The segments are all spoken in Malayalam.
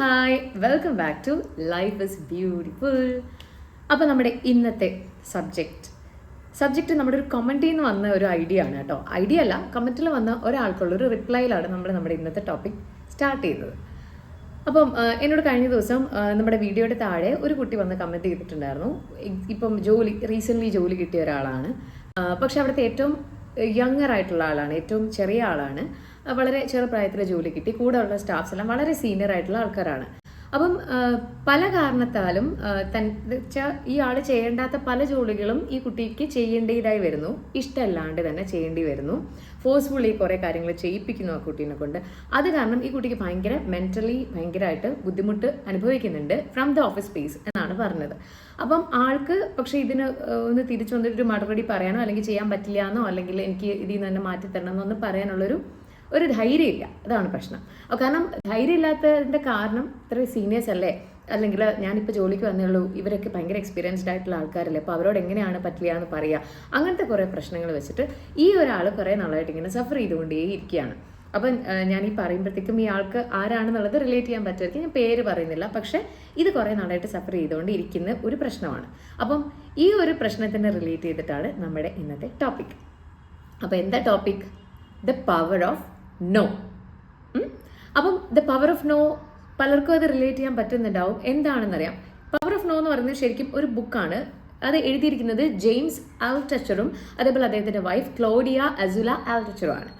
Hi. Welcome back to life is beautiful അപ്പോൾ നമ്മുടെ ഇന്നത്തെ സബ്ജക്റ്റ് സബ്ജക്റ്റ് നമ്മുടെ ഒരു കമന്റിൽ നിന്ന് വന്ന ഒരു ഐഡിയ ആണ് കേട്ടോ. ഐഡിയ അല്ല കമന്റിൽ വന്ന ഒരാൾക്കുള്ള ഒരു റിപ്ലൈയിലാണ് നമ്മൾ നമ്മുടെ ഇന്നത്തെ ടോപ്പിക് സ്റ്റാർട്ട് ചെയ്തത് അപ്പം എന്നോട് കഴിഞ്ഞ ദിവസം നമ്മുടെ വീഡിയോയുടെ താഴെ ഒരു കുട്ടി വന്ന് കമന്റ് ചെയ്തിട്ടുണ്ടായിരുന്നു. ഇപ്പം ജോലി റീസെന്റ്ലി ജോലി കിട്ടിയ ഒരാളാണ്. പക്ഷേ അവിടുത്തെ ഏറ്റവും യങ്ങർ ആയിട്ടുള്ള ആളാണ് ഏറ്റവും ചെറിയ ആളാണ്. വളരെ ചെറുപ്രായത്തിൽ ജോലി കിട്ടി. കൂടെയുള്ള സ്റ്റാഫ്സ് എല്ലാം വളരെ സീനിയർ ആയിട്ടുള്ള ആൾക്കാരാണ്. അപ്പം പല കാരണത്താലും തൻ ഈ ആൾ ചെയ്യേണ്ടാത്ത പല ജോലികളും ഈ കുട്ടിക്ക് ചെയ്യേണ്ടതായി വരുന്നു. ഇഷ്ടമല്ലാണ്ട് തന്നെ ചെയ്യേണ്ടി വരുന്നു. ഫോഴ്സ്ഫുള്ളി കുറേ കാര്യങ്ങൾ ചെയ്യിപ്പിക്കുന്നു ആ കുട്ടീനെ കൊണ്ട്. അത് കാരണം ഈ കുട്ടിക്ക് ഭയങ്കര മെന്റലി ഭയങ്കരമായിട്ട് ബുദ്ധിമുട്ട് അനുഭവിക്കുന്നുണ്ട്. ഫ്രം ദ ഓഫീസ് സ്പേസ് എന്നാണ് പറഞ്ഞത്. അപ്പം ആൾക്ക് പക്ഷേ ഇതിന് ഒന്ന് തിരിച്ചു വന്നിട്ടൊരു മറുപടി പറയാനോ അല്ലെങ്കിൽ ചെയ്യാൻ പറ്റില്ല എന്നോ അല്ലെങ്കിൽ എനിക്ക് ഇതിൽ നിന്ന് തന്നെ മാറ്റി തരണം എന്നൊന്നും പറയാനുള്ളൊരു ഒരു ധൈര്യമില്ല. അതാണ് പ്രശ്നം. കാരണം ധൈര്യമില്ലാത്തതിന്റെ കാരണം ഇത്രയും സീനിയേഴ്സ് അല്ലേ? അല്ലെങ്കിൽ ഞാനിപ്പോൾ ജോലിക്ക് വന്നേ ഉള്ളൂ ഇവരൊക്കെ ഭയങ്കര എക്സ്പീരിയൻസ്ഡ് ആയിട്ടുള്ള ആൾക്കാരല്ലേ? അപ്പോൾ അവരോട് എങ്ങനെയാണ് പറ്റില്ല എന്ന് പറയുക അങ്ങനത്തെ കുറേ പ്രശ്നങ്ങൾ വെച്ചിട്ട് ഈ ഒരാൾ കുറേ നാളായിട്ട് ഇങ്ങനെ സഫർ ചെയ്തുകൊണ്ടേ ഇരിക്കുകയാണ്. അപ്പം ഞാൻ ഈ പറയുമ്പോഴത്തേക്കും ഈ ആൾക്ക് ആരാണെന്നുള്ളത് റിലേറ്റ് ചെയ്യാൻ പറ്റുമായിരിക്കും. ഞാൻ പേര് പറയുന്നില്ല. പക്ഷേ ഇത് കുറേ നാളായിട്ട് സഫർ ചെയ്തുകൊണ്ട് ഇരിക്കുന്ന ഒരു പ്രശ്നമാണ്. അപ്പം ഈ ഒരു പ്രശ്നത്തിനെ റിലേറ്റ് ചെയ്തിട്ടാണ് നമ്മുടെ ഇന്നത്തെ ടോപ്പിക് അപ്പോൾ എന്താ topic the power of no അപ്പം ദ പവർ ഓഫ് നോ പലർക്കും അത് റിലേറ്റ് ചെയ്യാൻ പറ്റുന്നുണ്ടാവും. എന്താണെന്നറിയാം? പവർ ഓഫ് നോ എന്ന് പറയുന്നത് ശരിക്കും ഒരു ബുക്കാണ് അത് എഴുതിയിരിക്കുന്നത് ജെയിംസ് ആൽടച്ചറും അതേപോലെ അദ്ദേഹത്തിന്റെ വൈഫ് ക്ലോഡിയ അസുല ആൽടച്ചറും ആണ്.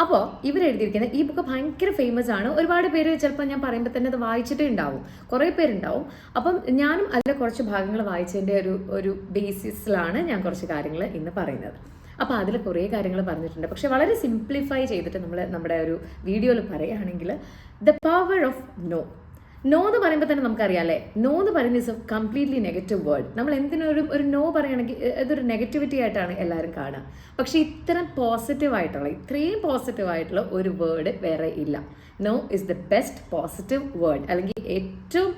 അപ്പോൾ ഇവർ എഴുതിയിരിക്കുന്ന ഈ ബുക്ക് ഭയങ്കര ഫേമസ് ആണ്. ഒരുപാട് പേര് ചിലപ്പോൾ ഞാൻ പറയുമ്പോൾ തന്നെ അത് വായിച്ചിട്ടേ ഉണ്ടാവും. കുറേ പേരുണ്ടാവും. അപ്പം ഞാനും അതിലെ കുറച്ച് ഭാഗങ്ങൾ വായിച്ചതിന്റെ ഒരു ഒരു ബേസിസിലാണ് ഞാൻ കുറച്ച് കാര്യങ്ങൾ ഇന്ന് പറയുന്നത്. അപ്പോൾ അതിൽ കുറേ കാര്യങ്ങൾ പറഞ്ഞിട്ടുണ്ട്. പക്ഷെ വളരെ സിംപ്ലിഫൈ ചെയ്തിട്ട് നമ്മൾ നമ്മുടെ ഒരു വീഡിയോയിൽ പറയുകയാണെങ്കിൽ the power of no no എന്ന് പറയുമ്പോൾ തന്നെ നമുക്കറിയാം അല്ലേ? നോ എന്ന് പറയുന്നത് is a completely negative word നമ്മൾ എന്തിനൊരു ഒരു നോ പറയുകയാണെങ്കിൽ ഇതൊരു നെഗറ്റിവിറ്റി ആയിട്ടാണ് എല്ലാവരും കാണുക. പക്ഷേ ഇത്തരം പോസിറ്റീവ് ആയിട്ടുള്ള ഇത്രയും പോസിറ്റീവ് ആയിട്ടുള്ള ഒരു വേർഡ് വേറെ ഇല്ല. No is the best positive word അല്ലെങ്കിൽ ഏറ്റവും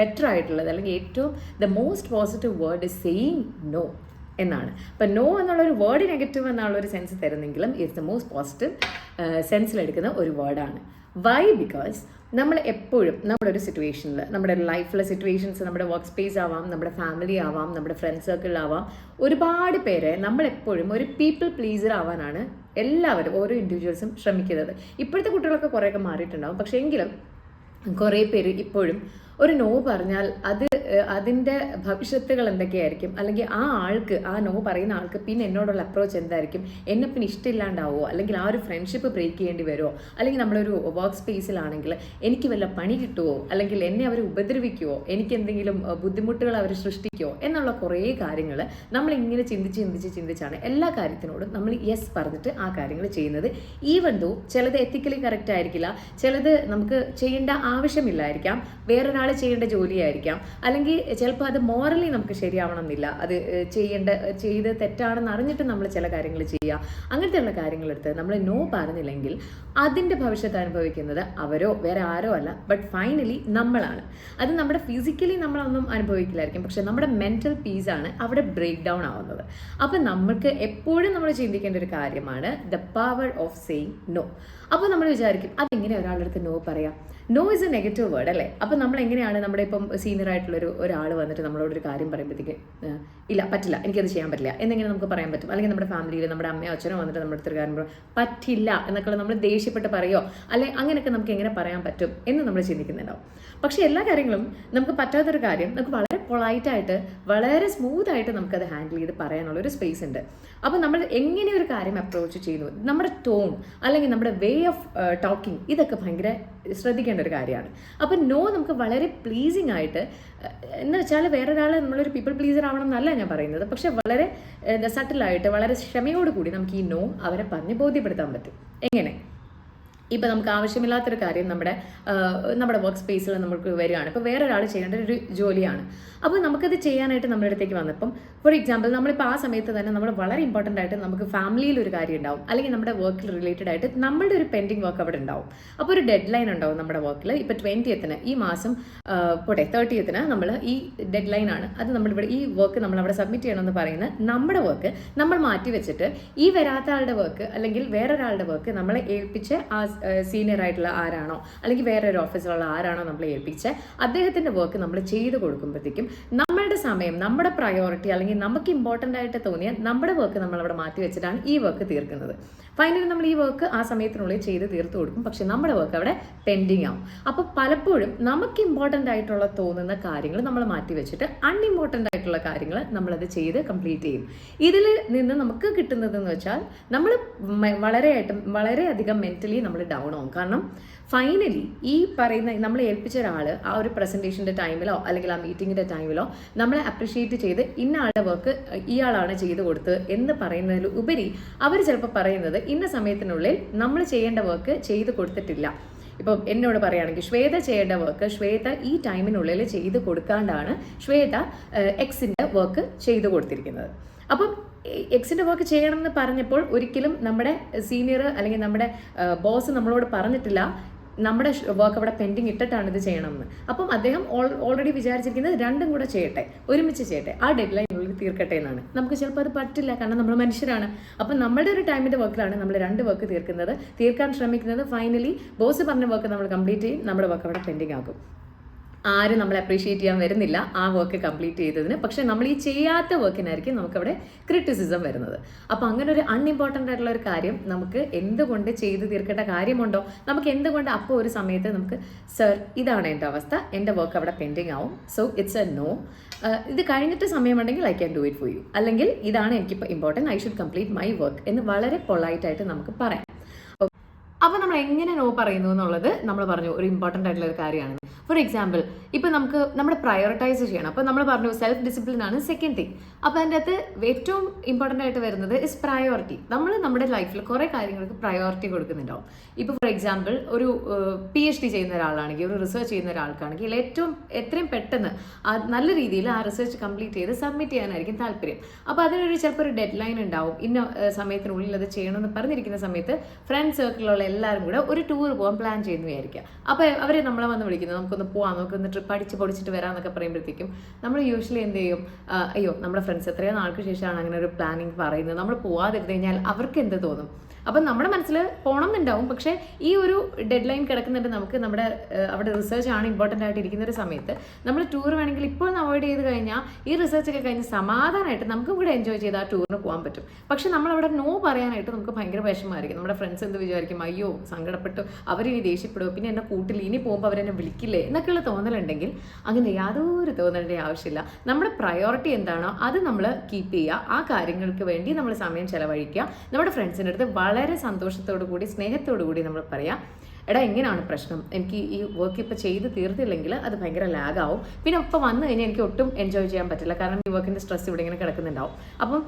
ബെറ്റർ ആയിട്ടുള്ളത് അല്ലെങ്കിൽ ഏറ്റവും the most positive word is saying no എന്നാണ്. അപ്പം നോ എന്നുള്ള ഒരു വേർഡ് നെഗറ്റീവ് എന്നുള്ള ഒരു സെൻസ് തരുന്നെങ്കിലും ഇറ്റ്സ് ദ മോസ്റ്റ് പോസിറ്റീവ് സെൻസിലെടുക്കുന്ന ഒരു വേർഡാണ് വൈ ബിക്കോസ് നമ്മൾ എപ്പോഴും നമ്മുടെ ഒരു സിറ്റുവേഷനിൽ നമ്മുടെ ലൈഫിലെ സിറ്റുവേഷൻസ് നമ്മുടെ വർക്ക് സ്പേസ് ആവാം നമ്മുടെ ഫാമിലി ആവാം നമ്മുടെ ഫ്രണ്ട് സർക്കിളിലാവാം ഒരുപാട് പേരെ നമ്മളെപ്പോഴും ഒരു പീപ്പിൾ പ്ലീസർ ആവാനാണ് എല്ലാവരും ഓരോ ഇൻഡിവിജ്വൽസും ശ്രമിക്കുന്നത്. ഇപ്പോഴത്തെ കുട്ടികളൊക്കെ കുറേയൊക്കെ മാറിയിട്ടുണ്ടാവും. പക്ഷേ എങ്കിലും കുറേ പേര് ഇപ്പോഴും ഒരു നോ പറഞ്ഞാൽ അത് അതിന്റെ ഭവിഷ്യത്തുകൾ എന്തൊക്കെയായിരിക്കും? അല്ലെങ്കിൽ ആ ആൾക്ക് ആ നോ പറയുന്ന ആൾക്ക് പിന്നെ എന്നോടുള്ള അപ്രോച്ച് എന്തായിരിക്കും? എന്നെ പിന്നെ ഇഷ്ടമില്ലാണ്ടാവോ അല്ലെങ്കിൽ ആ ഒരു ഫ്രണ്ട്ഷിപ്പ് ബ്രേക്ക് ചെയ്യേണ്ടി വരുമോ അല്ലെങ്കിൽ നമ്മളൊരു വർക്ക് സ്പേസിലാണെങ്കിൽ എനിക്ക് വല്ല പണി കിട്ടുമോ അല്ലെങ്കിൽ എന്നെ അവർ ഉപദ്രവിക്കുമോ എനിക്ക് എന്തെങ്കിലും ബുദ്ധിമുട്ടുകൾ അവർ സൃഷ്ടിക്കുമോ എന്നുള്ള കുറേ കാര്യങ്ങൾ നമ്മളിങ്ങനെ ചിന്തിച്ച് ചിന്തിച്ച് ചിന്തിച്ചാണ് എല്ലാ കാര്യത്തിനോടും നമ്മൾ യെസ് പറഞ്ഞിട്ട് ആ കാര്യങ്ങൾ ചെയ്യുന്നത്. ഈവൻ ദോ ചിലത് എത്തിക്കലി കറക്റ്റ് ആയിരിക്കില്ല ചിലത് നമുക്ക് ചെയ്യേണ്ട ആവശ്യമില്ലായിരിക്കാം. വേറൊരാൾ ചെയ്യേണ്ട ജോലിയായിരിക്കാം. അല്ലെങ്കിൽ ചിലപ്പോൾ അത് മോറലി നമുക്ക് ശരിയാവണമെന്നില്ല. അത് ചെയ്യേണ്ട ചെയ്ത് തെറ്റാണെന്ന് അറിഞ്ഞിട്ട് നമ്മൾ ചില കാര്യങ്ങൾ ചെയ്യുക. അങ്ങനത്തെയുള്ള കാര്യങ്ങളെടുത്ത് നമ്മൾ നോ പറഞ്ഞില്ലെങ്കിൽ അതിന്റെ ഭവിഷ്യത്ത് അനുഭവിക്കുന്നത് അവരോ വേറെ ആരോ അല്ല. ബട്ട് ഫൈനലി നമ്മളാണ്. അത് നമ്മുടെ ഫിസിക്കലി നമ്മളൊന്നും അനുഭവിക്കില്ലായിരിക്കും. പക്ഷെ നമ്മുടെ മെന്റൽ പീസാണ് അവിടെ ബ്രേക്ക് ഡൗൺ ആവുന്നത്. അപ്പം നമ്മൾക്ക് എപ്പോഴും നമ്മൾ ചിന്തിക്കേണ്ട ഒരു കാര്യമാണ് the power of saying no അപ്പോൾ നമ്മൾ വിചാരിക്കും അതെങ്ങനെ ഒരാളുടെ അടുത്ത് നോ പറയാം? No is a negative word അല്ലേ? അപ്പം നമ്മൾ എങ്ങനെയാണ് നമ്മുടെ ഇപ്പം സീനിയർ ആയിട്ടുള്ളൊരു ഒരാൾ വന്നിട്ട് നമ്മളോട് ഒരു കാര്യം പറയുമ്പോഴത്തേക്ക് ഇല്ല പറ്റില്ല എനിക്കത് ചെയ്യാൻ പറ്റില്ല എന്നെങ്ങനെ നമുക്ക് പറയാൻ പറ്റും? അല്ലെങ്കിൽ നമ്മുടെ ഫാമിലിയിൽ നമ്മുടെ അമ്മയോ അച്ഛനോ വന്നിട്ട് നമ്മുടെ അടുത്തൊരു കാര്യം പറയും പറ്റില്ല എന്നൊക്കെ നമ്മൾ ദേഷ്യപ്പെട്ട് പറയോ? അല്ലെ അങ്ങനെയൊക്കെ നമുക്ക് എങ്ങനെ പറയാൻ പറ്റും എന്ന് നമ്മൾ ചിന്തിക്കുന്നുണ്ടാവും. പക്ഷേ എല്ലാ കാര്യങ്ങളും നമുക്ക് പറ്റാത്തൊരു കാര്യം നമുക്ക് വളരെ പൊളൈറ്റായിട്ട് വളരെ സ്മൂത്ത് ആയിട്ട് നമുക്കത് ഹാൻഡിൽ ചെയ്ത് പറയാനുള്ള ഒരു സ്പേസ് ഉണ്ട്. അപ്പോൾ നമ്മൾ എങ്ങനെ ഒരു കാര്യം അപ്രോച്ച് ചെയ്യുന്നു? നമ്മുടെ ടോൺ അല്ലെങ്കിൽ നമ്മുടെ വേ ഓഫ് ടോക്കിംഗ് ഇതൊക്കെ ഭയങ്കര ശ്രദ്ധിക്കേണ്ട ഒരു കാര്യമാണ്. അപ്പം നോ നമുക്ക് വളരെ പ്ലീസിങ് ആയിട്ട് എന്ന് വെച്ചാൽ വേറെ ഒരാൾ നമ്മളൊരു പീപ്പിൾ പ്ലീസർ ആവണം എന്നല്ല ഞാൻ പറയുന്നത്. പക്ഷേ വളരെ സട്ടിലായിട്ട് വളരെ ക്ഷമയോടുകൂടി നമുക്ക് ഈ നോ അവരെ പറഞ്ഞ് ബോധ്യപ്പെടുത്താൻ പറ്റും. എങ്ങനെ? ഇപ്പം നമുക്ക് ആവശ്യമില്ലാത്തൊരു കാര്യം നമ്മുടെ നമ്മുടെ വർക്ക് സ്പേസിൽ നമുക്ക് വരികയാണ്. ഇപ്പോൾ ഒരാൾ ചെയ്യേണ്ട ഒരു ജോലിയാണ്. അപ്പോൾ നമുക്കത് ചെയ്യാനായിട്ട് നമ്മുടെ അടുത്തേക്ക് വന്നപ്പം ഫോർ എക്സാമ്പിൾ നമ്മളിപ്പോൾ ആ സമയത്ത് തന്നെ നമ്മൾ വളരെ ഇമ്പോർട്ടന്റ് ആയിട്ട് നമുക്ക് ഫാമിലിയിൽ ഒരു കാര്യം ഉണ്ടാവും. അല്ലെങ്കിൽ നമ്മുടെ വർക്കിൽ റിലേറ്റഡ് ആയിട്ട് നമ്മളുടെ ഒരു പെൻഡിങ് വർക്ക് അവിടെ ഉണ്ടാവും. അപ്പോൾ ഒരു ഡെഡ് ലൈൻ ഉണ്ടാവും നമ്മുടെ വർക്കിൽ ഇപ്പോൾ ട്വന്റിയത്തിന് ഈ മാസം പോട്ടെ തേർട്ടിയത്തിന് നമ്മൾ ഈ ഡെഡ് ലൈൻ ആണ്. അത് നമ്മളിവിടെ ഈ വർക്ക് നമ്മൾ അവിടെ സബ്മിറ്റ് ചെയ്യണമെന്ന് പറയുന്നത് നമ്മുടെ വർക്ക് നമ്മൾ മാറ്റി വെച്ചിട്ട് ഈ വരാത്ത ആളുടെ വർക്ക് അല്ലെങ്കിൽ വേറൊരാളുടെ വർക്ക് നമ്മളെ ഏൽപ്പിച്ച് ആ സീനിയർ ആയിട്ടുള്ള ആരാണോ അല്ലെങ്കിൽ വേറെ ഒരു ഓഫീസിലുള്ള ആരാണോ നമ്മളെ ഏൽപ്പിച്ച് അദ്ദേഹത്തിന്റെ വർക്ക് നമ്മൾ ചെയ്ത് കൊടുക്കുമ്പോഴത്തേക്കും നമ്മളുടെ സമയം നമ്മുടെ പ്രയോറിറ്റി അല്ലെങ്കിൽ നമുക്ക് ഇമ്പോർട്ടന്റ് ആയിട്ട് തോന്നിയ നമ്മുടെ വർക്ക് നമ്മൾ അവിടെ മാറ്റി വെച്ചിട്ടാണ് ഈ വർക്ക് തീർക്കുന്നത്. ഫൈനലി നമ്മൾ ഈ വർക്ക് ആ സമയത്തിനുള്ളിൽ ചെയ്ത് തീർത്തു കൊടുക്കും. പക്ഷേ നമ്മുടെ വർക്ക് അവിടെ പെൻഡിങ് ആവും. അപ്പോൾ പലപ്പോഴും നമുക്ക് ഇമ്പോർട്ടന്റ് ആയിട്ടുള്ള തോന്നുന്ന കാര്യങ്ങൾ നമ്മൾ മാറ്റി വെച്ചിട്ട് അൺഇമ്പോർട്ടന്റ് ആയിട്ടുള്ള കാര്യങ്ങൾ നമ്മളത് ചെയ്ത് കംപ്ലീറ്റ് ചെയ്യും. ഇതിൽ നിന്ന് നമുക്ക് കിട്ടുന്നതെന്ന് വെച്ചാൽ നമ്മൾ വളരെയായിട്ടും വളരെയധികം മെന്റലി നമ്മൾ ഡൗൺ ആവും. കാരണം ഫൈനലി ഈ പറയുന്ന നമ്മൾ ഏൽപ്പിച്ച ഒരാൾ ആ ഒരു പ്രസന്റേഷന്റെ ടൈമിലോ അല്ലെങ്കിൽ ആ മീറ്റിങ്ങിന്റെ ടൈമിലോ നമ്മളെ അപ്രിഷ്യേറ്റ് ചെയ്ത് ഇന്ന ആളുടെ വർക്ക് ഇയാളാണ് ചെയ്ത് കൊടുത്തത് എന്ന് പറയുന്നതിൽ ഉപരി അവർ ചിലപ്പോൾ പറയുന്നത് ഇന്ന സമയത്തിനുള്ളിൽ നമ്മൾ ചെയ്യേണ്ട വർക്ക് ചെയ്ത് കൊടുത്തിട്ടില്ല. ഇപ്പം എന്നോട് പറയുകയാണെങ്കിൽ ശ്വേത ചെയ്യേണ്ട വർക്ക് ശ്വേത ഈ ടൈമിനുള്ളിൽ ചെയ്ത് കൊടുക്കാണ്ടാണ്. ശ്വേത എക്സിന്റെ വർക്ക് ചെയ്തു കൊടുത്തിരിക്കുന്നത്. അപ്പം എക്സിന്റെ വർക്ക് ചെയ്യണമെന്ന് പറഞ്ഞപ്പോൾ ഒരിക്കലും നമ്മുടെ സീനിയർ അല്ലെങ്കിൽ നമ്മുടെ ബോസ് നമ്മളോട് പറഞ്ഞിട്ടില്ല. നമ്മുടെ വർക്ക് അവിടെ പെൻഡിങ് ഇട്ടിട്ടാണ് ഇത് ചെയ്യണമെന്ന്. അപ്പം അദ്ദേഹം ഓൾറെഡി വിചാരിച്ചിരിക്കുന്നത് രണ്ടും കൂടെ ചെയ്യട്ടെ ഒരുമിച്ച് ചെയ്യട്ടെ. ആ ഡെഡ് ലൈനുള്ളിൽ തീർക്കട്ടെ എന്നാണ്. നമുക്ക് ചിലപ്പോൾ അത് പറ്റില്ല കാരണം നമ്മൾ മനുഷ്യരാണ്. അപ്പം നമ്മുടെ ഒരു ടൈമിന്റെ വർക്കിലാണ് നമ്മൾ രണ്ട് വർക്ക് തീർക്കുന്നത്. തീർക്കാൻ ശ്രമിക്കുന്നത്. ഫൈനലി ബോസ് പറഞ്ഞ വർക്ക് നമ്മൾ കംപ്ലീറ്റ് ചെയ്യും. നമ്മുടെ വർക്ക് അവിടെ പെൻഡിങ് ആക്കും ആരും നമ്മൾ അപ്രീഷിയേറ്റ് ചെയ്യാൻ വരുന്നില്ല ആ വർക്ക് കംപ്ലീറ്റ് ചെയ്തതിന്. പക്ഷേ നമ്മൾ ഈ ചെയ്യാത്ത വർക്കിനായിരിക്കും നമുക്കവിടെ ക്രിറ്റിസിസം വരുന്നത്. അപ്പോൾ അങ്ങനെ ഒരു അൺഇമ്പോർട്ടന്റ് ആയിട്ടുള്ള ഒരു കാര്യം നമുക്ക് എന്തുകൊണ്ട് ചെയ്തു തീർക്കേണ്ട കാര്യമുണ്ടോ? നമുക്ക് എന്തുകൊണ്ട് അപ്പോൾ ഒരു സമയത്ത് നമുക്ക് സർ ഇതാണ് എന്റെ അവസ്ഥ. എന്റെ വർക്ക് അവിടെ പെൻഡിങ് ആവും. സോ ഇറ്റ്സ് എ നോ ഇത് കഴിഞ്ഞിട്ട് സമയമുണ്ടെങ്കിൽ I can do it for you അല്ലെങ്കിൽ ഇതാണ് എനിക്കിപ്പോൾ important I should complete my work എന്ന് വളരെ പൊളൈറ്റായിട്ട് നമുക്ക് പറയാം. അപ്പോൾ നമ്മൾ എങ്ങനെ നോ പറയുന്നു എന്നുള്ളത് നമ്മൾ പറഞ്ഞു ഒരു ഇമ്പോർട്ടന്റ് ആയിട്ടുള്ള ഒരു കാര്യമാണ്. ഫോർ എക്സാമ്പിൾ ഇപ്പോൾ നമുക്ക് നമ്മൾ പ്രയോറിറ്റൈസ് ചെയ്യണം. അപ്പോൾ നമ്മൾ പറഞ്ഞു സെൽഫ് ഡിസിപ്ലിൻ ആണ് സെക്കൻഡ് തിങ് അപ്പോൾ അതിന്റെ അകത്ത് ഏറ്റവും ഇമ്പോർട്ടന്റ് ആയിട്ട് വരുന്നത് ഇസ് പ്രയോറിറ്റി നമ്മൾ നമ്മുടെ ലൈഫിൽ കുറേ കാര്യങ്ങൾക്ക് പ്രയോറിറ്റി കൊടുക്കുന്നുണ്ടാവും. ഇപ്പോൾ ഫോർ എക്സാമ്പിൾ ഒരു പി എച്ച് ഡി ചെയ്യുന്ന ഒരാളാണെങ്കിൽ ഒരു റിസർച്ച് ചെയ്യുന്ന ഒരാൾക്കാണെങ്കിൽ ഏറ്റവും എത്രയും പെട്ടെന്ന് നല്ല രീതിയിൽ ആ റിസർച്ച് കംപ്ലീറ്റ് ചെയ്ത് സബ്മിറ്റ് ചെയ്യാനായിരിക്കും താല്പര്യം. അപ്പോൾ അതിനൊരു ചിലപ്പോൾ ഒരു ഡെഡ് ലൈൻ ഉണ്ടാവും. ഇന്ന സമയത്തിനുള്ളിൽ അത് ചെയ്യണമെന്ന് പറഞ്ഞിരിക്കുന്ന സമയത്ത് ഫ്രണ്ട് സർക്കിളിലുള്ള എല്ലാവരും കൂടെ ഒരു ടൂർ പോകാൻ പ്ലാൻ ചെയ്യുന്നു വിചാരിക്കുക. അപ്പോൾ അവർ നമ്മളെ വന്ന് വിളിക്കുന്നത് നമുക്കൊന്ന് പോവാം. നമുക്കൊന്ന് ട്രിപ്പ് അടിച്ച് പൊടിച്ചിട്ട് വരാമെന്നൊക്കെ പറയുമ്പോഴത്തേക്കും നമ്മൾ യൂഷ്വലി എന്ത് ചെയ്യും? അയ്യോ നമ്മുടെ ഫ്രണ്ട്സ് എത്രയോ നാൾക്ക് ശേഷമാണ് അങ്ങനെ ഒരു പ്ലാനിങ് പറയുന്നത്. നമ്മൾ പോവാതിരുന്നു കഴിഞ്ഞാൽ അവർക്ക് എന്ത് തോന്നും? അപ്പം നമ്മുടെ മനസ്സിൽ പോകണം എന്നുണ്ടാവും പക്ഷേ ഈ ഒരു ഡെഡ് ലൈൻ കിടക്കുന്നുണ്ട് നമുക്ക് നമ്മുടെ അവിടെ റിസർച്ച് ആണ് ഇമ്പോർട്ടന്റ് ആയിട്ട് ഇരിക്കുന്ന ഒരു സമയത്ത്. നമ്മൾ ടൂർ വേണമെങ്കിൽ ഇപ്പോൾ അവോയ്ഡ് ചെയ്ത് കഴിഞ്ഞാൽ ഈ റിസർച്ച് ഒക്കെ കഴിഞ്ഞ് സമാധാനമായിട്ട് നമുക്ക് ഇവിടെ എൻജോയ് ചെയ്ത് ആ ടൂറിന് പോകാൻ പറ്റും. പക്ഷെ നമ്മൾ അവിടെ നോ പറയാനായിട്ട് നമുക്ക് ഭയങ്കര വിഷമമായിരിക്കും. നമ്മുടെ ഫ്രണ്ട്സ് എന്ത് വിചാരിക്കും? അയ്യോ സങ്കടപ്പെട്ടു. അവരിനി ദേഷ്യപ്പെടുമോ പിന്നെ എന്നെ കൂട്ടിൽ ഇനി പോകുമ്പോൾ അവരെന്നെ വിളിക്കില്ലേ? എന്നൊക്കെയുള്ള തോന്നലുണ്ടെങ്കിൽ അങ്ങനെ യാതൊരു തോന്നലിന്റെ ആവശ്യമില്ല. നമ്മുടെ പ്രയോറിറ്റി എന്താണോ അത് നമ്മൾ കീപ്പ് ചെയ്യുക. ആ കാര്യങ്ങൾക്ക് വേണ്ടി നമ്മൾ സമയം ചിലവഴിക്കുക. നമ്മുടെ ഫ്രണ്ട്സിന്റെ അടുത്ത് വളരെ സന്തോഷത്തോടു കൂടി സ്നേഹത്തോടു കൂടി നമ്മൾ പറയാം എടാ എങ്ങനെയാണ് പ്രശ്നം. എനിക്ക് ഈ വർക്ക് ഇപ്പോൾ ചെയ്ത് തീർത്തില്ലെങ്കിൽ അത് ഭയങ്കര ലാഗാവും പിന്നെ ഇപ്പോൾ വന്നു കഴിഞ്ഞാൽ എനിക്ക് ഒട്ടും എൻജോയ് ചെയ്യാൻ പറ്റില്ല. കാരണം ഈ വർക്കിന്റെ സ്ട്രെസ് ഇവിടെ ഇങ്ങനെ കിടക്കുന്നുണ്ടാവും. അപ്പം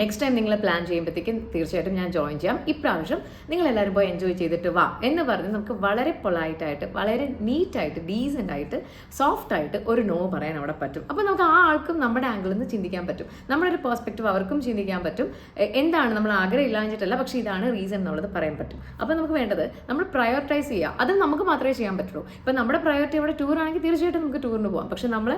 നെക്സ്റ്റ് ടൈം നിങ്ങൾ പ്ലാൻ ചെയ്യുമ്പോഴത്തേക്കും തീർച്ചയായിട്ടും ഞാൻ ജോയിൻ ചെയ്യാം. ഇപ്രാവശ്യം നിങ്ങൾ എല്ലാവരും പോയി എൻജോയ് ചെയ്തിട്ട് വാ എന്ന് പറഞ്ഞ് നമുക്ക് വളരെ പൊളൈറ്റായിട്ട് വളരെ നീറ്റായിട്ട് ഡീസന്റ് ആയിട്ട് സോഫ്റ്റ് ആയിട്ട് ഒരു നോ പറയാൻ അവിടെ പറ്റും. അപ്പോൾ നമുക്ക് ആ ആൾക്കും നമ്മുടെ ആംഗിളിൽ നിന്ന് ചിന്തിക്കാൻ പറ്റും. നമ്മുടെ ഒരു പെർസ്പെക്റ്റീവ് അവർക്കും ചിന്തിക്കാൻ പറ്റും. എന്താണ് നമ്മൾ ആഗ്രഹം ഇല്ലാഞ്ഞിട്ടല്ല പക്ഷേ ഇതാണ് റീസൺ എന്നുള്ളത് പറയാൻ പറ്റും. അപ്പോൾ നമുക്ക് വേണ്ടത് നമ്മൾ പ്രയോറിറ്റൈസ് ചെയ്യുക അത് നമുക്ക് മാത്രമേ ചെയ്യാൻ പറ്റുള്ളൂ. ഇപ്പം നമ്മുടെ പ്രയോറിറ്റി അവിടെ ടൂർ ആണെങ്കിൽ തീർച്ചയായിട്ടും നമുക്ക് ടൂറിന് പോകാം പക്ഷേ നമ്മൾ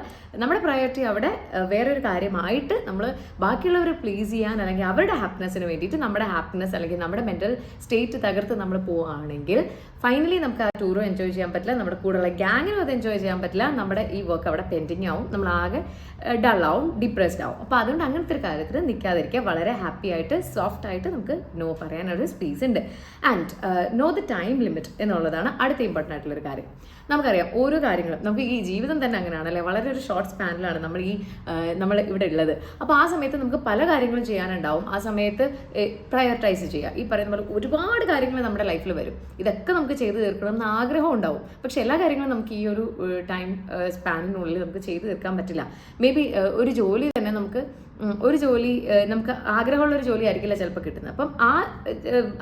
നമ്മുടെ പ്രയോറിറ്റി അവിടെ വേറൊരു കാര്യമായിട്ട് നമ്മൾ ബാക്കിയുള്ളവരെ പ്ലീസ് ചെയ്യുക ചെയ്യാൻ അല്ലെങ്കിൽ അവരുടെ ഹാപ്പിനെസ്സിന് വേണ്ടിയിട്ട് നമ്മുടെ ഹാപ്പിനെസ് അല്ലെങ്കിൽ നമ്മുടെ മെന്റൽ സ്റ്റേറ്റ് തകർത്ത് നമ്മൾ പോവുകയാണെങ്കിൽ ഫൈനലി നമുക്ക് ആ ടൂറും എൻജോയ് ചെയ്യാൻ പറ്റില്ല. നമ്മുടെ കൂടെയുള്ള ഗ്യാങ്ങിനും അത് എൻജോയ് ചെയ്യാൻ പറ്റില്ല. നമ്മുടെ ഈ വർക്ക് അവിടെ പെൻഡിങ് ആവും. നമ്മൾ ആകെ ഡള്ളാവും ഡിപ്രസ്ഡ് ആവും അപ്പോൾ അതുകൊണ്ട് അങ്ങനത്തെ ഒരു കാര്യത്തിൽ നിൽക്കാതിരിക്കുക. വളരെ ഹാപ്പി ആയിട്ട് സോഫ്റ്റ് ആയിട്ട് നമുക്ക് നോ പറയാനൊരു സ്പേസ് ഉണ്ട്. And no the time limit എന്നുള്ളതാണ് അടുത്ത ഇമ്പോർട്ടന്റ് ആയിട്ടുള്ള ഒരു കാര്യം. നമുക്കറിയാം ഓരോ കാര്യങ്ങളും നമുക്ക് ഈ ജീവിതം തന്നെ അങ്ങനെയാണല്ലേ വളരെ ഒരു ഷോർട്ട് സ്പാനിലാണ് നമ്മൾ ഈ നമ്മൾ ഇവിടെ ഉള്ളത്. അപ്പോൾ ആ സമയത്ത് നമുക്ക് പല കാര്യങ്ങളും ചെയ്യാനുണ്ടാവും. ആ സമയത്ത് പ്രയോറിറ്റൈസ് ചെയ്യുക. ഈ പറയുന്ന പോലെ ഒരുപാട് കാര്യങ്ങൾ നമ്മുടെ ലൈഫിൽ വരും. ഇതൊക്കെ നമുക്ക് ചെയ്ത് തീർക്കണം എന്ന് ആഗ്രഹം ഉണ്ടാവും. പക്ഷെ എല്ലാ കാര്യങ്ങളും നമുക്ക് ഈ ഒരു ടൈം സ്പാനിനുള്ളിൽ നമുക്ക് ചെയ്തു തീർക്കാൻ പറ്റില്ല. മേ ബി ഒരു ജോലി തന്നെ നമുക്ക് ഒരു ജോലി നമുക്ക് ആഗ്രഹമുള്ള ഒരു ജോലി ആയിരിക്കില്ല ചിലപ്പോൾ കിട്ടുന്നത്. അപ്പം ആ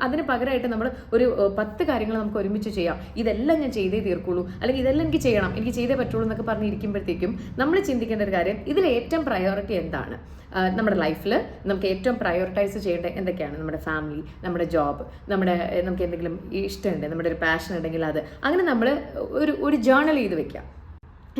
അതിന് പകരമായിട്ട് നമ്മൾ ഒരു പത്ത് കാര്യങ്ങൾ നമുക്ക് ഒരുമിച്ച് ചെയ്യാം. ഇതെല്ലാം ഞാൻ ചെയ്തേ തീർക്കുള്ളൂ. അല്ലെങ്കിൽ ഇതെല്ലാം എനിക്ക് ചെയ്യണം എനിക്ക് ചെയ്തേ പറ്റുള്ളൂ എന്നൊക്കെ പറഞ്ഞിരിക്കുമ്പോഴത്തേക്കും നമ്മൾ ചിന്തിക്കേണ്ട ഒരു കാര്യം ഇതിൽ ഏറ്റവും പ്രയോറിറ്റി എന്താണ്? നമ്മുടെ ലൈഫിൽ നമുക്ക് ഏറ്റവും പ്രയോറിറ്റൈസ് ചെയ്യേണ്ട എന്തൊക്കെയാണ്? നമ്മുടെ ഫാമിലി നമ്മുടെ ജോബ് നമ്മുടെ നമുക്ക് എന്തെങ്കിലും ഇഷ്ടമുണ്ട് നമ്മുടെ ഒരു പാഷൻ ഉണ്ടെങ്കിൽ അത്. അങ്ങനെ നമ്മൾ ഒരു ഒരു ജേണൽ ചെയ്ത് വെക്കാം.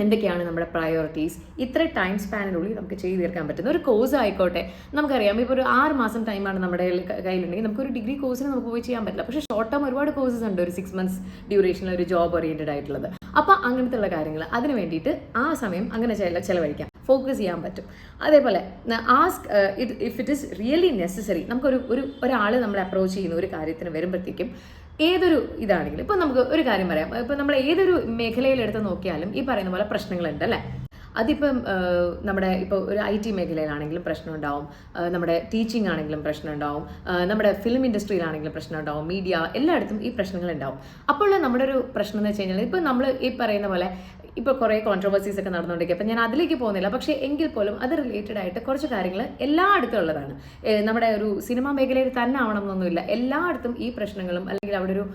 എന്തൊക്കെയാണ് നമ്മുടെ പ്രയോറിറ്റീസ് ഇത്ര ടൈം സ്പാനിനുള്ളിൽ നമുക്ക് ചെയ്തു തീർക്കാൻ പറ്റുന്ന ഒരു കോഴ്സ് ആയിക്കോട്ടെ. നമുക്കറിയാം ഇപ്പോൾ ഒരു ആറ് മാസം ടൈമാണ് നമ്മുടെ കയ്യിലുണ്ടെങ്കിൽ നമുക്കൊരു ഡിഗ്രി കോഴ്സിന് നമുക്ക് പോയി ചെയ്യാൻ പറ്റില്ല. പക്ഷേ ഷോർട്ട് ടേം ഒരുപാട് കോഴ്സസ് ഉണ്ട് ഒരു സിക്സ് മന്ത്സ് ഡ്യൂറേഷനിൽ ഒരു ജോബ് ഓറിയന്റഡ് ആയിട്ടുള്ളത്. അപ്പോൾ അങ്ങനത്തെ ഉള്ള കാര്യങ്ങൾ അതിന് വേണ്ടിയിട്ട് ആ സമയം അങ്ങനെ ചെല ചിലവഴിക്കാം. ഫോക്കസ് ചെയ്യാൻ പറ്റും. അതേപോലെ ask it if it is really necessary നമുക്കൊരു ഒരു ഒരാൾ നമ്മൾ അപ്രോച്ച് ചെയ്യുന്ന ഒരു കാര്യത്തിന് വരുമ്പോഴത്തേക്കും ഏതൊരു ഇതാണെങ്കിലും ഇപ്പം നമുക്ക് ഒരു കാര്യം പറയാം. ഇപ്പം നമ്മൾ ഏതൊരു മേഖലയിൽ എടുത്ത് നോക്കിയാലും ഈ പറയുന്ന പോലെ പ്രശ്നങ്ങളുണ്ട് അല്ലേ? അതിപ്പം നമ്മുടെ ഇപ്പോൾ ഒരു ഐ ടി മേഖലയിലാണെങ്കിലും പ്രശ്നം ഉണ്ടാവും നമ്മുടെ ടീച്ചിങ് ആണെങ്കിലും പ്രശ്നം ഉണ്ടാവും നമ്മുടെ ഫിലിം ഇൻഡസ്ട്രിയിലാണെങ്കിലും പ്രശ്നം ഉണ്ടാവും മീഡിയ എല്ലായിടത്തും ഈ പ്രശ്നങ്ങൾ ഉണ്ടാവും അപ്പോൾ നമ്മുടെ ഒരു പ്രശ്നം എന്ന് വെച്ച് കഴിഞ്ഞാൽ ഇപ്പം നമ്മൾ ഈ പറയുന്ന പോലെ ഇപ്പോൾ കുറേ കോൺട്രവേഴ്സീസ് ഒക്കെ നടന്നുകൊണ്ടിരിക്കുക അപ്പം ഞാൻ അതിലേക്ക് പോകുന്നില്ല. പക്ഷേ എങ്കിൽ പോലും അത് റിലേറ്റഡ് ആയിട്ട് കുറച്ച് കാര്യങ്ങൾ എല്ലായിടത്തും ഉള്ളതാണ്. നമ്മുടെ ഒരു സിനിമാ മേഖലയിൽ തന്നെ ആവണം എന്നൊന്നുമില്ല. എല്ലായിടത്തും ഈ പ്രശ്നങ്ങളും അല്ലെങ്കിൽ അവിടെ ഒരു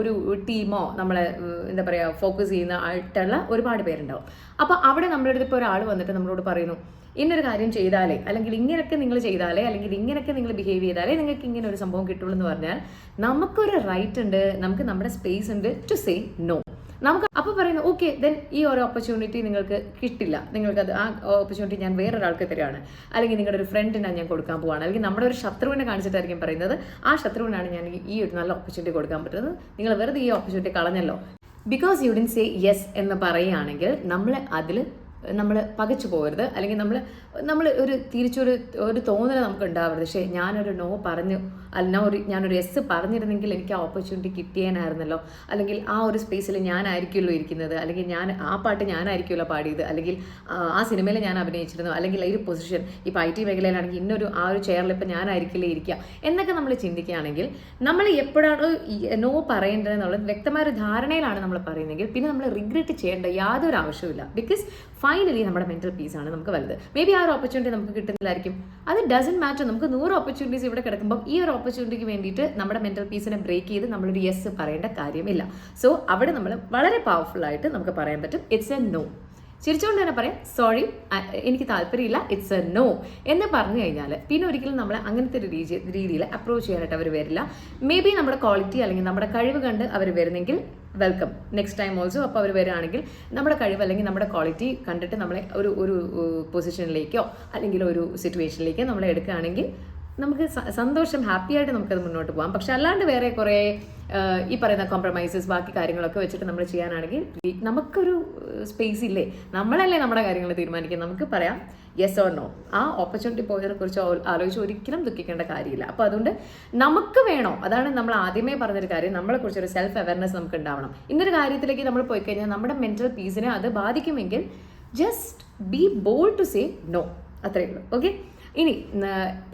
ഒരു ടീമോ നമ്മളെ എന്താ പറയുക ഫോക്കസ് ചെയ്യുന്ന ആയിട്ടുള്ള ഒരുപാട് പേരുണ്ടാവും. അപ്പോൾ അവിടെ നമ്മുടെ അടുത്ത് ഇപ്പോൾ ഒരാൾ വന്നിട്ട് നമ്മളോട് പറയുന്നു ഇന്നൊരു കാര്യം ചെയ്താലേ അല്ലെങ്കിൽ ഇങ്ങനെയൊക്കെ നിങ്ങൾ ചെയ്താലേ അല്ലെങ്കിൽ ഇങ്ങനെയൊക്കെ നിങ്ങൾ ബിഹേവ് ചെയ്താലേ നിങ്ങൾക്ക് ഇങ്ങനെ ഒരു സംഭവം കിട്ടുള്ളൂ എന്ന് പറഞ്ഞാൽ നമുക്കൊരു റൈറ്റ് ഉണ്ട് നമുക്ക് നമ്മുടെ സ്പേസ് ഉണ്ട് ടു സേ നോ നമുക്ക് അപ്പോൾ പറയുന്നത് ഓക്കെ ദെൻ ഈ ഒരു ഓപ്പർച്യൂണിറ്റി നിങ്ങൾക്ക് കിട്ടില്ല. നിങ്ങൾക്ക് അത് ആ ഓപ്പർച്യൂണിറ്റി ഞാൻ വേറൊരാൾക്ക് തരികയാണ് അല്ലെങ്കിൽ നിങ്ങളുടെ ഒരു ഫ്രണ്ടിനാണ് ഞാൻ കൊടുക്കാൻ പോവാണ്. അല്ലെങ്കിൽ നമ്മുടെ ഒരു ശത്രുവിനെ കാണിച്ചിട്ടായിരിക്കും പറയുന്നത്. ആ ശത്രുവിനാണ് ഞാൻ ഈ- ഒരു നല്ല ഓപ്പർച്യൂണിറ്റി കൊടുക്കാൻ പറ്റുന്നത്. നിങ്ങൾ വെറുതെ ഈ opportunity കളഞ്ഞല്ലോ. Because you didn't say yes എന്ന് പറയുകയാണെങ്കിൽ നമ്മൾ അതിൽ നമ്മൾ പകച്ചു പോകരുത്. അല്ലെങ്കിൽ നമ്മൾ നമ്മൾ ഒരു തിരിച്ചൊരു ഒരു തോന്നൽ നമുക്ക് ഉണ്ടാവരുത് പക്ഷേ ഞാനൊരു നോ പറഞ്ഞു. അല്ല ഒരു ഞാനൊരു എസ് പറഞ്ഞിരുന്നെങ്കിൽ എനിക്ക് ആ ഓപ്പർച്യൂണിറ്റി കിട്ടിയേനായിരുന്നല്ലോ. അല്ലെങ്കിൽ ആ ഒരു സ്പേസിൽ ഞാനായിരിക്കുമല്ലോ ഇരിക്കുന്നത്. അല്ലെങ്കിൽ ഞാൻ ആ പാട്ട് ഞാനായിരിക്കുമല്ലോ പാടിയത്. അല്ലെങ്കിൽ ആ, സിനിമയിൽ ഞാൻ അഭിനയിച്ചിരുന്നു. അല്ലെങ്കിൽ ഈ ഒരു പൊസിഷൻ ഇപ്പോൾ ഐ ടി മേഖലയിലാണെങ്കിൽ ഇന്നൊരു ആ ഒരു ചെയറിൽ ഇപ്പോൾ ഞാനായിരിക്കില്ലേ ഇരിക്കുക എന്നൊക്കെ നമ്മൾ ചിന്തിക്കുകയാണെങ്കിൽ നമ്മൾ എപ്പോഴാണ് നോ പറയേണ്ടത് എന്നുള്ളത് വ്യക്തമായ ഒരു ധാരണയിലാണ് നമ്മൾ പറയുന്നതെങ്കിൽ പിന്നെ നമ്മൾ റിഗ്രറ്റ് ചെയ്യേണ്ട യാതൊരു ആവശ്യമില്ല ബിക്കോസ് ഫൈനലി നമ്മുടെ മെന്റൽ ആണ് നമുക്ക് വലുത്. മേ ബി ആ ഒരു ഓപ്പർച്യൂണിറ്റി നമുക്ക് കിട്ടുന്നില്ലായിരിക്കും. അത് ഡസൻ മാറ്റർ നമുക്ക് നൂറ് ഓപ്പർച്യൂണിറ്റീസ് ഇവിടെ കിടക്കുമ്പോൾ ഈ ഒരു ഓപ്പർച്യൂണിറ്റിക്ക് വേണ്ടിയിട്ട് നമ്മുടെ മെന്റൽ പീസിനെ ബ്രേക്ക് ചെയ്ത് നമ്മളൊരു യെസ് പറയേണ്ട കാര്യമില്ല. സോ അവിടെ നമ്മൾ വളരെ പവർഫുൾ ആയിട്ട് നമുക്ക് പറയാൻ പറ്റും. ഇറ്റ്സ് എ നോ ചിരിച്ചുകൊണ്ട് തന്നെ പറയാം. സോറി എനിക്ക് താല്പര്യമില്ല. ഇറ്റ്സ് എ നോ എന്ന് പറഞ്ഞു കഴിഞ്ഞാൽ പിന്നെ ഒരിക്കലും നമ്മൾ അങ്ങനത്തെ ഒരു രീതി രീതിയിൽ അപ്രോച്ച് ചെയ്യാനായിട്ട് അവർ വരില്ല. മേ ബി നമ്മുടെ ക്വാളിറ്റി അല്ലെങ്കിൽ നമ്മുടെ കഴിവ് കണ്ട് അവർ വരുന്നെങ്കിൽ വെൽക്കം നെക്സ്റ്റ് ടൈം ഓൾസോ അപ്പോൾ അവർ വരികയാണെങ്കിൽ നമ്മുടെ കഴിവ് അല്ലെങ്കിൽ നമ്മുടെ ക്വാളിറ്റി കണ്ടിട്ട് നമ്മളെ ഒരു ഒരു പൊസിഷനിലേക്കോ അല്ലെങ്കിൽ ഒരു സിറ്റുവേഷനിലേക്കോ നമ്മളെ എടുക്കുകയാണെങ്കിൽ നമുക്ക് സന്തോഷം ഹാപ്പി ആയിട്ട് നമുക്കത് മുന്നോട്ട് പോകാം. പക്ഷെ അല്ലാണ്ട് വേറെ കുറേ ഈ പറയുന്ന കോംപ്രമൈസസ് ബാക്കി കാര്യങ്ങളൊക്കെ വെച്ചിട്ട് നമ്മൾ ചെയ്യാനാണെങ്കിൽ നമുക്കൊരു സ്പേസ് ഇല്ലേ? നമ്മളല്ലേ നമ്മുടെ കാര്യങ്ങൾ തീരുമാനിക്കുക. നമുക്ക് പറയാം യെസ് ഓർ നോ ആ ഓപ്പർച്യൂണിറ്റി പോയതിനെ കുറിച്ച് ആലോചിച്ച് ഒരിക്കലും ദുഃഖിക്കേണ്ട കാര്യമില്ല. അപ്പോൾ അതുകൊണ്ട് നമുക്ക് വേണോ? അതാണ് നമ്മൾ ആദ്യമേ പറഞ്ഞൊരു കാര്യം. നമ്മളെ കുറിച്ചൊരു സെൽഫ് അവയർനെസ് നമുക്ക് ഉണ്ടാവണം. ഇന്നൊരു കാര്യത്തിലേക്ക് നമ്മൾ പോയി കഴിഞ്ഞാൽ നമ്മുടെ മെന്റൽ പീസിനെ അത് ബാധിക്കുമെങ്കിൽ just be bold to say no അത്രയേ ഉള്ളൂ. ഓക്കെ ഇനി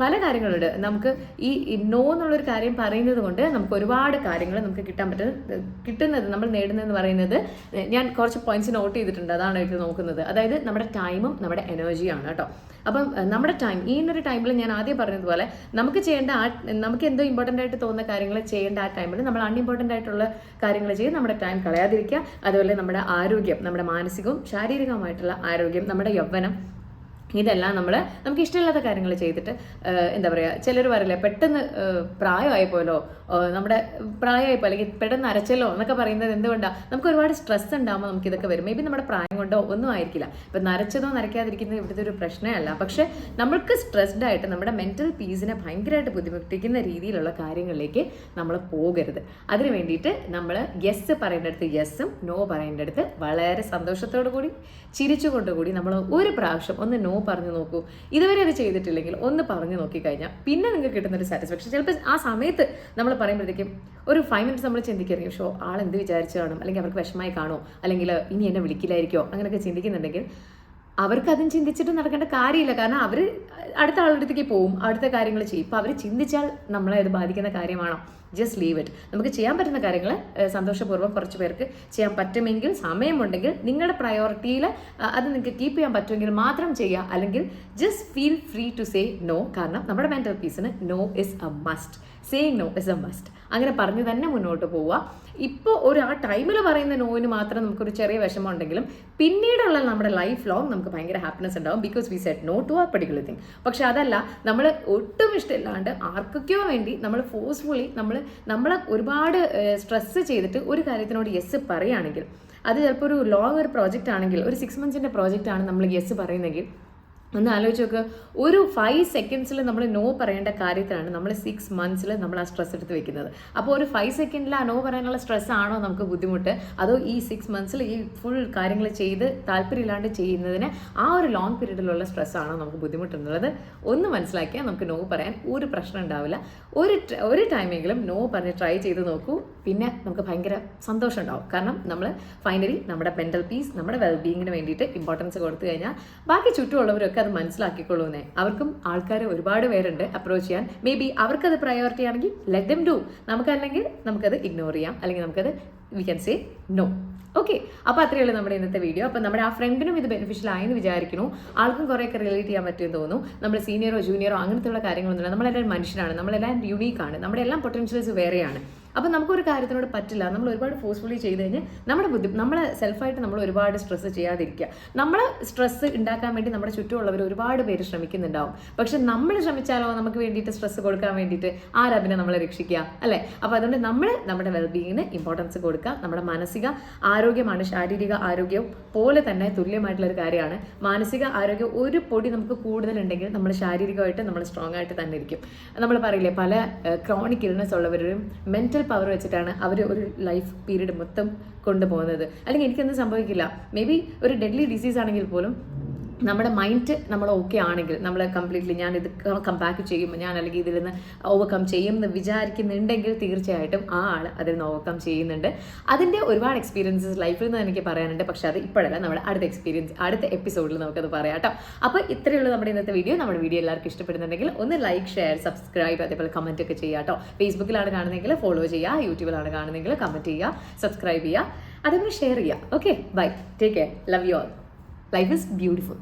പല കാര്യങ്ങളുണ്ട്. നമുക്ക് ഈ നോ എന്നുള്ളൊരു കാര്യം പറയുന്നത് കൊണ്ട് നമുക്ക് ഒരുപാട് കാര്യങ്ങൾ നമുക്ക് കിട്ടാൻ പറ്റുന്നത് കിട്ടുന്നത് നമ്മൾ നേടുന്നതെന്ന് പറയുന്നത് ഞാൻ കുറച്ച് പോയിന്റ്സ് നോട്ട് ചെയ്തിട്ടുണ്ട്. അതാണ് ഇത് നോക്കുന്നത്. അതായത് നമ്മുടെ ടൈമും നമ്മുടെ എനർജിയാണ് കേട്ടോ. അപ്പം നമ്മുടെ ടൈം ഈ ഒരു ടൈമിൽ ഞാൻ ആദ്യം പറഞ്ഞതുപോലെ നമുക്ക് ചെയ്യേണ്ട ആ നമുക്ക് എന്തോ ഇമ്പോർട്ടന്റ് ആയിട്ട് തോന്നുന്ന കാര്യങ്ങൾ ചെയ്യേണ്ട ആ ടൈമിൽ നമ്മൾ അൺഇമ്പോർട്ടന്റ് ആയിട്ടുള്ള കാര്യങ്ങൾ ചെയ്ത് നമ്മുടെ ടൈം കളയാതിരിക്കുക. അതുപോലെ നമ്മുടെ ആരോഗ്യം നമ്മുടെ മാനസികവും ശാരീരികവുമായിട്ടുള്ള ആരോഗ്യം നമ്മുടെ യൗവനം ഇതെല്ലാം നമ്മൾ നമുക്ക് ഇഷ്ടമില്ലാത്ത കാര്യങ്ങൾ ചെയ്തിട്ട് എന്താ പറയുക ചിലർ പറയില്ലേ പെട്ടെന്ന് പ്രായമായി പോലോ നമ്മുടെ പ്രായമായിപ്പോ അല്ലെങ്കിൽ പെട്ടെന്ന് അരച്ചല്ലോ എന്നൊക്കെ പറയുന്നത് എന്തുകൊണ്ടാണ് നമുക്ക് ഒരുപാട് സ്ട്രെസ് ഉണ്ടാകുമ്പോൾ നമുക്ക് ഇതൊക്കെ വരും. മേ ബി നമ്മുടെ പ്രായം കൊണ്ടോ ഒന്നും ആയിരിക്കില്ല. ഇപ്പം നരച്ചതോ നരയ്ക്കാതിരിക്കുന്നത് ഇവിടുത്തെ ഒരു പ്രശ്നമല്ല. പക്ഷേ നമ്മൾക്ക് സ്ട്രെസ്ഡ് ആയിട്ട് നമ്മുടെ മെന്റൽ പീസിനെ ഭയങ്കരമായിട്ട് ബുദ്ധിമുട്ടിക്കുന്ന രീതിയിലുള്ള കാര്യങ്ങളിലേക്ക് നമ്മൾ പോകരുത്. അതിന് വേണ്ടിയിട്ട് നമ്മൾ യെസ് പറയേണ്ടടുത്ത് യെസ്സും നോ പറയേണ്ടടുത്ത് വളരെ സന്തോഷത്തോടു കൂടി ചിരിച്ചുകൊണ്ടുകൂടി നമ്മൾ ഒരു പ്രാവശ്യം ഒന്ന് നോ പറഞ്ഞു നോക്കൂ. ഇതുവരെ അത് ചെയ്തിട്ടില്ലെങ്കിൽ ഒന്ന് പറഞ്ഞു നോക്കിക്കഴിഞ്ഞാൽ പിന്നെ നിങ്ങൾക്ക് കിട്ടുന്ന ഒരു സാറ്റിസ്ഫാക്ഷൻ ചിലപ്പോൾ ആ സമയത്ത് നമ്മൾ പറയുമ്പോഴത്തേക്കും ഒരു ഫൈവ് മിനിറ്റ്സ് നമ്മൾ ചിന്തിക്കുകയായിരിക്കും ഷോ ആൾ എന്ത് വിചാരിച്ചു കാണും? അല്ലെങ്കിൽ അവർക്ക് വിഷമമായി കാണുമോ? അല്ലെങ്കിൽ ഇനി എന്നെ വിളിക്കില്ലായിരിക്കോ അങ്ങനെയൊക്കെ ചിന്തിക്കുന്നുണ്ടെങ്കിൽ അവർക്ക് അതും ചിന്തിച്ചിട്ട് നടക്കേണ്ട കാര്യമില്ല. കാരണം അവർ അടുത്ത ആളുടെ അടുത്തേക്ക് പോവും അടുത്ത കാര്യങ്ങൾ ചെയ്യും. ഇപ്പം അവർ ചിന്തിച്ചാൽ നമ്മളെ അത് ബാധിക്കുന്ന കാര്യമാണോ? ജസ്റ്റ് ലീവ് ഇറ്റ് നമുക്ക് ചെയ്യാൻ പറ്റുന്ന കാര്യങ്ങൾ സന്തോഷപൂർവം കുറച്ച് പേർക്ക് ചെയ്യാൻ പറ്റുമെങ്കിൽ സമയമുണ്ടെങ്കിൽ നിങ്ങളുടെ പ്രയോറിറ്റിയിൽ അത് നിങ്ങൾക്ക് കീപ്പ് ചെയ്യാൻ പറ്റുമെങ്കിൽ മാത്രം ചെയ്യുക. അല്ലെങ്കിൽ just feel free to say no കാരണം നമ്മുടെ മെന്റൽ പീസിന് no is a must saying no is a must അങ്ങനെ പറഞ്ഞു തന്നെ മുന്നോട്ട് പോവുക. ഇപ്പോൾ ഒരു ആ ടൈമിൽ പറയുന്ന നോവിന് മാത്രം നമുക്കൊരു ചെറിയ വിഷമം ഉണ്ടെങ്കിലും പിന്നീടുള്ള നമ്മുടെ ലൈഫ് ലോങ് നമുക്ക് ഭയങ്കര ഹാപ്പിനെസ് ഉണ്ടാവും because we set no to a particular thing പക്ഷെ അതല്ല നമ്മൾ ഒട്ടും ഇഷ്ടമില്ലാണ്ട് ആർക്കൊക്കെയോ വേണ്ടി നമ്മൾ ഫോഴ്സ്ഫുള്ളി നമ്മൾ നമ്മളെ ഒരുപാട് സ്ട്രെസ്സ് ചെയ്തിട്ട് ഒരു കാര്യത്തിനോട് യെസ് പറയുകയാണെങ്കിൽ അത് ചിലപ്പോൾ ഒരു ലോങ് ഒരു പ്രോജക്റ്റ് ആണെങ്കിൽ ഒരു സിക്സ് മന്ത്സിന്റെ പ്രോജക്റ്റ് ആണ് നമ്മൾ യെസ് പറയുന്നെങ്കിൽ ഒന്ന് ആലോചിച്ച് നോക്കുക ഒരു ഫൈവ് സെക്കൻഡ്സിൽ നമ്മൾ നോ പറയേണ്ട കാര്യത്തിലാണ് നമ്മൾ സിക്സ് മന്ത്സിൽ നമ്മൾ ആ സ്ട്രെസ് എടുത്ത് വെക്കുന്നത്. അപ്പോൾ ഒരു ഫൈവ് സെക്കൻഡിൽ ആ നോ പറയാനുള്ള സ്ട്രെസ് ആണോ നമുക്ക് ബുദ്ധിമുട്ട്? അതോ ഈ സിക്സ് മന്ത്സിൽ ഈ ഫുൾ കാര്യങ്ങൾ ചെയ്ത് താല്പര്യമില്ലാണ്ട് ചെയ്യുന്നതിന് ആ ഒരു ലോങ് പീരീഡിലുള്ള സ്ട്രെസ് ആണോ നമുക്ക് ബുദ്ധിമുട്ടുള്ളത് ഒന്ന് മനസ്സിലാക്കിയാൽ നമുക്ക് നോ പറയാൻ ഒരു പ്രശ്നം ഉണ്ടാവില്ല. ഒരു ഒരു ടൈമെങ്കിലും നോ പറഞ്ഞ് ട്രൈ ചെയ്ത് നോക്കൂ. പിന്നെ നമുക്ക് ഭയങ്കര സന്തോഷം ഉണ്ടാവും. കാരണം നമ്മൾ ഫൈനലി നമ്മുടെ മെന്റൽ പീസ് നമ്മുടെ വെൽബീയിങ്ങിന് വേണ്ടിയിട്ട് ഇമ്പോർട്ടൻസ് കൊടുത്തു കഴിഞ്ഞാൽ ബാക്കി ചുറ്റുമുള്ളവരൊക്കെ അത് മനസ്സിലാക്കിക്കൊള്ളൂന്നേ. അവർക്കും ആൾക്കാർ ഒരുപാട് പേരുണ്ട് അപ്രോച്ച് ചെയ്യാൻ. മേ ബി അവർക്കത് പ്രയോറിറ്റി ആണെങ്കിൽ ലെറ്റ് ദം ഡു നമുക്കല്ലെങ്കിൽ നമുക്കത് ഇഗ്നോർ ചെയ്യാം. അല്ലെങ്കിൽ നമുക്കത് we can say no okay അപ്പോൾ അത്രയേ ഉള്ളൂ നമ്മുടെ ഇന്നത്തെ വീഡിയോ അപ്പോൾ നമ്മുടെ ആ ഫ്രണ്ടിനും ഇത് ബെനിഫിഷ്യൽ ആയെന്ന് വിചാരിക്കുന്നു. ആൾക്കും കുറേയൊക്കെ റിലേറ്റ് ചെയ്യാൻ പറ്റുമെന്ന് തോന്നുന്നു. നമ്മൾ സീനിയറോ ജൂനിയറോ അങ്ങനത്തെയുള്ള കാര്യങ്ങളൊന്നുമില്ല. നമ്മളെല്ലാം മനുഷ്യരാണ്. നമ്മളെല്ലാം യുണീക്കാണ് നമ്മുടെ എല്ലാം പൊട്ടൻഷ്യൽസ് വേറെയാണ്. അപ്പോൾ നമുക്കൊരു കാര്യത്തിനോട് പറ്റില്ല. നമ്മൾ ഒരുപാട് ഫോഴ്സ്ഫുള്ളി ചെയ്ത് കഴിഞ്ഞാൽ നമ്മുടെ ബുദ്ധി നമ്മളെ സെൽഫായിട്ട് നമ്മൾ ഒരുപാട് സ്ട്രെസ് ചെയ്യാതിരിക്കുക. നമ്മൾ സ്ട്രെസ് ഉണ്ടാക്കാൻ വേണ്ടി നമ്മുടെ ചുറ്റുമുള്ളവർ ഒരുപാട് പേര് ശ്രമിക്കുന്നുണ്ടാവും. പക്ഷെ നമ്മൾ ശ്രമിച്ചാലോ നമുക്ക് വേണ്ടിയിട്ട് സ്ട്രെസ് കൊടുക്കാൻ വേണ്ടിയിട്ട്? ആരാ പിന്നെ നമ്മളെ രക്ഷിക്കുക അല്ലേ? അപ്പോൾ അതുകൊണ്ട് നമ്മൾ നമ്മുടെ വെൽബീയിങ്ങിന് ഇമ്പോർട്ടൻസ് കൊടുക്കുക. നമ്മുടെ മാനസിക ആരോഗ്യമാണ് ശാരീരിക ആരോഗ്യം പോലെ തന്നെ തുല്യമായിട്ടുള്ള ഒരു കാര്യമാണ്. മാനസിക ആരോഗ്യം ഒരു പൊടി നമുക്ക് കൂടുതലുണ്ടെങ്കിൽ നമ്മൾ ശാരീരികമായിട്ട് നമ്മൾ സ്ട്രോങ് ആയിട്ട് തന്നെ ഇരിക്കും. നമ്മൾ പറയില്ലേ പല ക്രോണിക് ഇൽനെസ് ഉള്ളവരും മെന്റൽ പവർ വെച്ചിട്ടാണ് അവർ ഒരു ലൈഫ് പീരീഡ് മൊത്തം കൊണ്ടുപോകുന്നത്. അല്ലെങ്കിൽ എനിക്കൊന്നും സംഭവിക്കില്ല. മേ ബി ഒരു ഡെഡ്ലി ഡിസീസ് ആണെങ്കിൽ പോലും നമ്മുടെ മൈൻഡ് നമ്മൾ ഓക്കെ ആണെങ്കിൽ നമ്മൾ കംപ്ലീറ്റ്ലി ഞാൻ ഇത് കം ബാക്ക് ചെയ്യുമ്പോൾ ഞാൻ അല്ലെങ്കിൽ ഇതിൽ നിന്ന് ഓവർകം ചെയ്യും എന്ന് വിചാരിക്കുന്നുണ്ടെങ്കിൽ തീർച്ചയായിട്ടും ആ ആൾ അതിൽ നിന്ന് ഓവർകം ചെയ്യുന്നുണ്ട്. അതിന്റെ ഒരുപാട് എക്സ്പീരിയൻസസ് ലൈഫിൽ നിന്ന് എനിക്ക് പറയാനുണ്ട്. പക്ഷേ അത് ഇപ്പോഴല്ല നമ്മുടെ അടുത്ത എക്സ്പീരിയൻസ് അടുത്ത എപ്പിസോഡിൽ നമുക്കത് പറയാം കേട്ടോ. അപ്പോൾ ഇത്രയുള്ള നമ്മുടെ ഇന്നത്തെ വീഡിയോ നമ്മുടെ വീഡിയോ എല്ലാവർക്കും ഇഷ്ടപ്പെടുന്നുണ്ടെങ്കിൽ ഒന്ന് ലൈക്ക് ഷെയർ സബ്സ്ക്രൈബ് അതേപോലെ കമന്റ് ഒക്കെ ചെയ്യുക കേട്ടോ. ഫേസ്ബുക്കിലാണ് കാണുന്നതെങ്കിൽ ഫോളോ ചെയ്യുക യൂട്യൂബിലാണ് കാണുന്നതെങ്കിൽ കമന്റ് ചെയ്യുക സബ്സ്ക്രൈബ് ചെയ്യുക. അതേപോലെ ഷെയർ ചെയ്യുക. Okay bye take care love you all life is beautiful